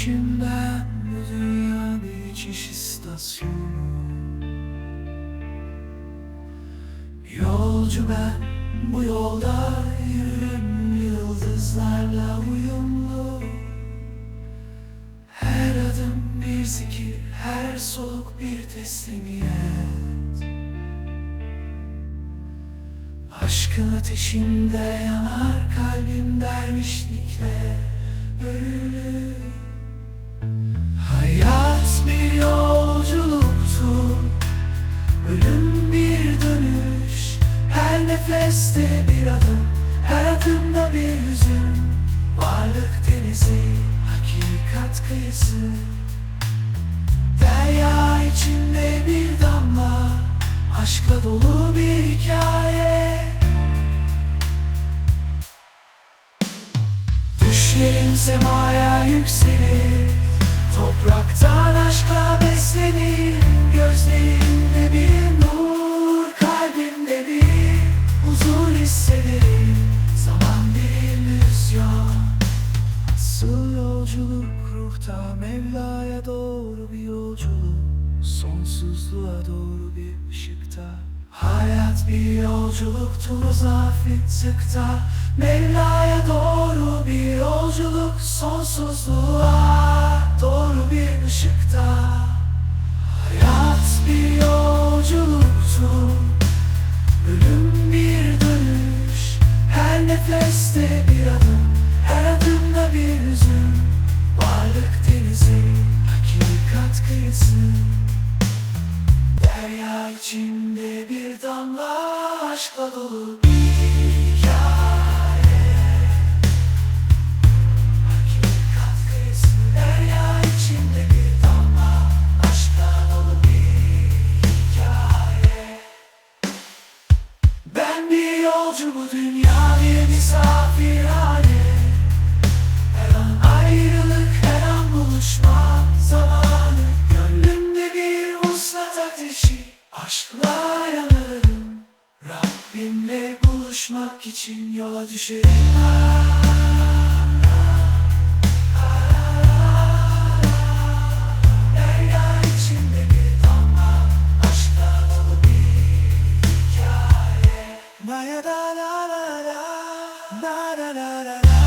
peşimden Bu dünya bir geçiş istasyonu. Yolcu ben bu yolda yürürüm Yıldızlarla uyumlu. Her adım bir zikir Her soluk bir teslimiyet. Aşkın ateşinde yanar kalbim dervişlikle ölü nefeste bir adım Her adımda bir hüzün Varlık denizi Hakikat kıyısı. Derya içinde bir damla Aşkla dolu bir hikaye. Düşlerim semaya yükselir Bir yolculuktur zafiyetlikta Mevla'ya doğru bir yolculuk Sonsuzluğa. Doğru bir ışıkta. Hayat bir yolculuktur Ölüm bir dönüş. Her nefeste bir adım. Her adımda bir hüzün. Varlık denizi Hakikat kıyısı. Derya içinde bir damla Bir hikaye ben bir yolcu bu dünya bir misafirhane. Her an ayrılık, her an buluşma zamanı. Gönlümde bir vuslat ateşi, aşkla Seninle buluşmak için yola düşerim. La la la la la la la la la.